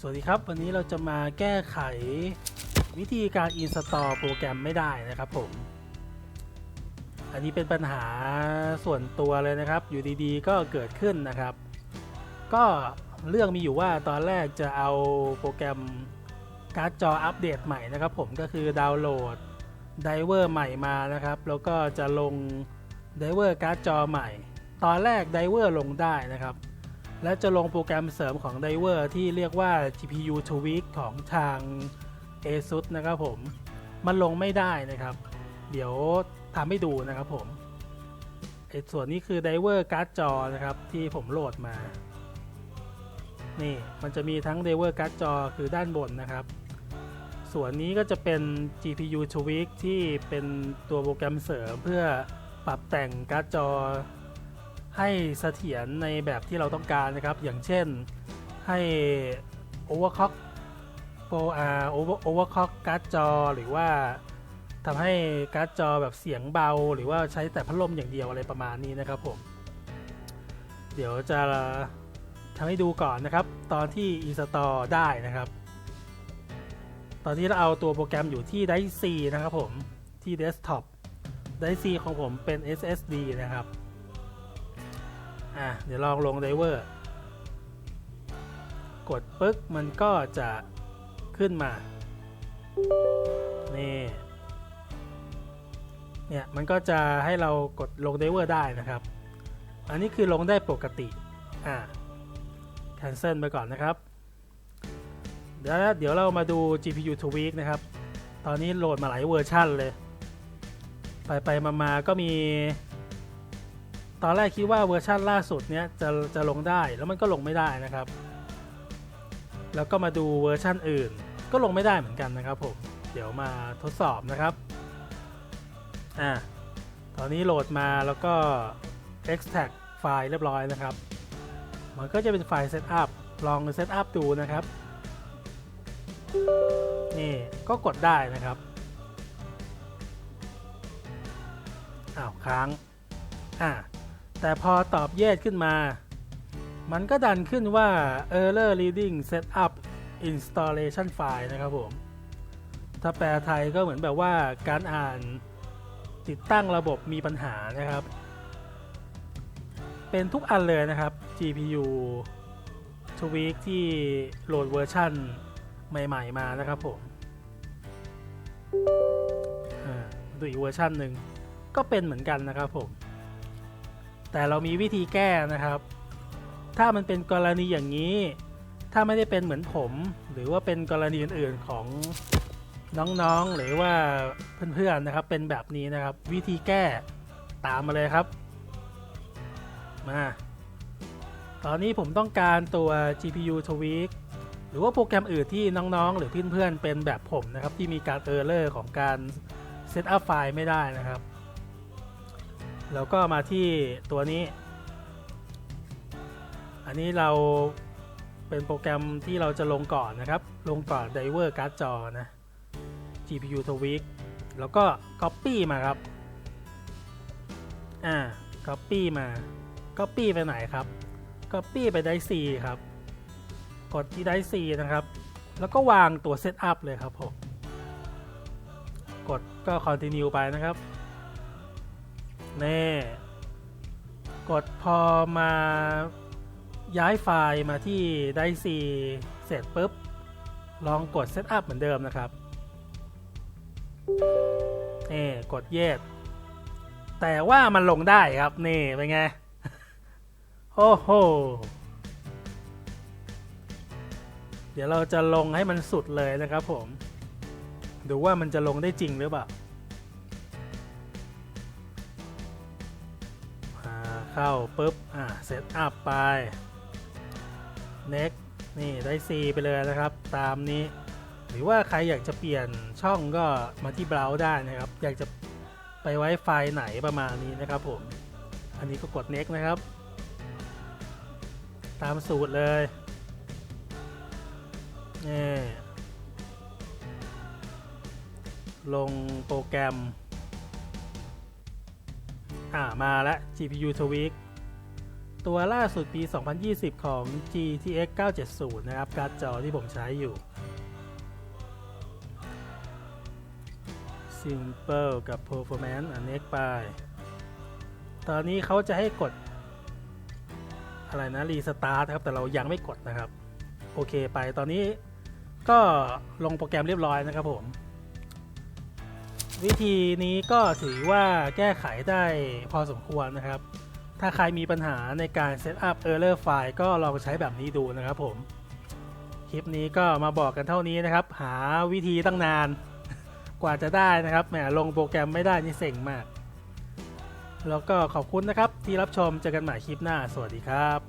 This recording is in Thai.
สวัสดีครับ วันนี้เราจะมาแก้ไขวิธีการอินสตอลโปรแกรมไม่ได้นะครับผม อันนี้เป็นปัญหาส่วนตัวเลยนะครับ อยู่ดีๆ ก็เกิดขึ้นนะครับ ก็เรื่องมีอยู่ว่าตอนแรกจะเอาโปรแกรมการ์ดจออัปเดตใหม่นะครับผมก็คือดาวน์โหลดไดเวอร์ใหม่มานะครับ แล้วก็จะลงไดเวอร์การ์ดจอใหม่ ตอนแรกไดเวอร์ลงได้นะครับ และจะลงโปรแกรมเสริมของ Diver ที่เรียกว่า GPU Tweak ของทาง ASUS นะครับผม มันลงไม่ได้นะครับ เดี๋ยวทำให้ดูนะครับผมไอ้ส่วนนี้คือ Diver การ์ดจอนะครับที่ผมโหลดมา นี่มันจะมีทั้ง Diver การ์ดจอคือด้านบนนะครับ ส่วนนี้ก็จะเป็น GPU Tweak ที่เป็นตัวโปรแกรมเสริมเพื่อปรับแต่งการ์ดจอ ให้เสถียรในแบบที่เราต้องการนะครับ อย่างเช่นให้ overclock pro r over overclock การ์ดจอหรือว่าทำให้การ์ดจอแบบเสียงเบา หรือว่าใช้แต่พัดลมอย่างเดียวอะไรประมาณนี้นะครับผม เดี๋ยวจะทำให้ดูก่อนนะครับ ตอนที่ install ได้นะครับ ตอนที่เราเอาตัวโปรแกรมอยู่ที่ Dice C นะครับผม ที่ desktop Dice C ของผมเป็น SSD นะครับ อะเดี๋ยวลองลงไดเวอร์ กดปึ๊กมันก็จะขึ้นมา นี่ เนี่ย มันก็จะให้เรากดลงไดเวอร์ได้นะครับ อันนี้คือลงได้ปกติ อะ cancel ไปก่อนนะครับ เดี๋ยวเดี๋ยวเรามาดู GPU Tweak นะครับ ตอนนี้โหลดมาหลายเวอร์ชั่นเลย ไปไปมามาก็มี ตอนแรกคิดว่าเวอร์ชันล่าสุดเนี้ยจะจะลงได้แล้วมันก็ลงไม่ได้นะครับ แล้วก็มาดูเวอร์ชันอื่น ก็ลงไม่ได้เหมือนกันนะครับผมเดี๋ยวมาทดสอบนะครับอ่าตอนนี้โหลดมาแล้วก็ extract ไฟล์เรียบร้อยนะครับ มันก็จะเป็นไฟล์ setup ลอง setup ดูนะครับ นี่ก็กดได้นะครับอ้าวค้างอ่า แต่พอตอบเยสขึ้นมา มันก็ดันขึ้นว่า error reading setup installation file นะครับผม ถ้าแปลไทยก็เหมือนแบบว่าการอ่านติดตั้งระบบมีปัญหานะครับ เป็นทุกอันเลยนะครับ GPU Tweak ที่โหลดเวอร์ชันใหม่ ๆ มานะครับผมอ่าดูอีกเวอร์ชันหนึ่งก็เป็นเหมือนกันนะครับผม แต่เรามีวิธีแก้นะครับ ถ้ามันเป็นกรณีอย่างนี้ ถ้าไม่ได้เป็นเหมือนผม หรือว่าเป็นกรณีอื่นๆของน้องๆหรือว่าเพื่อนๆนะครับ เป็นแบบนี้นะครับ วิธีแก้ตามมาเลยครับ มาตอนนี้ผมต้องการตัว GPU Tweak หรือว่าโปรแกรมอื่นที่น้องๆ หรือเพื่อนๆ เป็นแบบผมนะครับ ที่มีการเออร์เลอร์ของการเซตอัพไฟล์ไม่ได้นะครับ แล้วก็มาที่ตัวนี้ อันนี้เราเป็นโปรแกรมที่เราจะลงก่อนนะครับ ลงก่อน Diver การ์ดจอนะ GPU Tweak แล้วก็ Copy มาครับ อ่า Copy มา Copy ไปไหนครับ Copy ไป Dice C ครับ กดที่ Dice C นะครับ แล้วก็วางตัว Setup เลยครับผม กดก็ Continue ไปนะครับ เน่ กดพอมาย้ายไฟล์มาที่ไดซีเสร็จปุ๊บ ลองกด Setup เหมือนเดิมนะครับนี่กดเยสแต่ว่ามันลงได้ครับ นี่ เป็นไง โอ้โห เดี๋ยวเราจะลงให้มันสุดเลยนะครับผม ดูว่ามันจะลงได้จริงหรือเปล่า เข้าปุ๊บ อ่าเซตอัพไป next นี่ได้ C ไปเลยนะครับ ตามนี้ หรือว่าใครอยากจะเปลี่ยนช่องก็มาที่ browse ได้นะครับ อยากจะไปไว้ไฟล์ไหนประมาณนี้นะครับผม อันนี้ก็กด next นะครับ ตามสูตรเลยนี่ลงโปรแกรม อ่ามาแล้ว GPU Tweak ตัวล่าสุดปี 2020 ของ GTX 970 นะครับ การ์ดจอที่ผมใช้อยู่ Simple กับ Performance อัน next ไป ตอนนี้เขาจะให้กด อะไรนะ Restart ครับ แต่เรายังไม่กดนะครับ โอเคไปตอนนี้ก็ลงโปรแกรมเรียบร้อยนะครับผม วิธีนี้ก็ถือว่าแก้ไขได้พอสมควรนะครับ ถ้าใครมีปัญหาในการเซตอัพ Error ไฟล์ก็ลองใช้แบบนี้ดูนะครับผม คลิปนี้ก็มาบอกกันเท่านี้นะครับ หาวิธีตั้งนาน กว่าจะได้นะครับ แหมลงโปรแกรมไม่ได้นี่เซ็งมาก แล้วก็ขอบคุณนะครับที่รับชม เจอกันใหม่คลิปหน้า สวัสดีครับ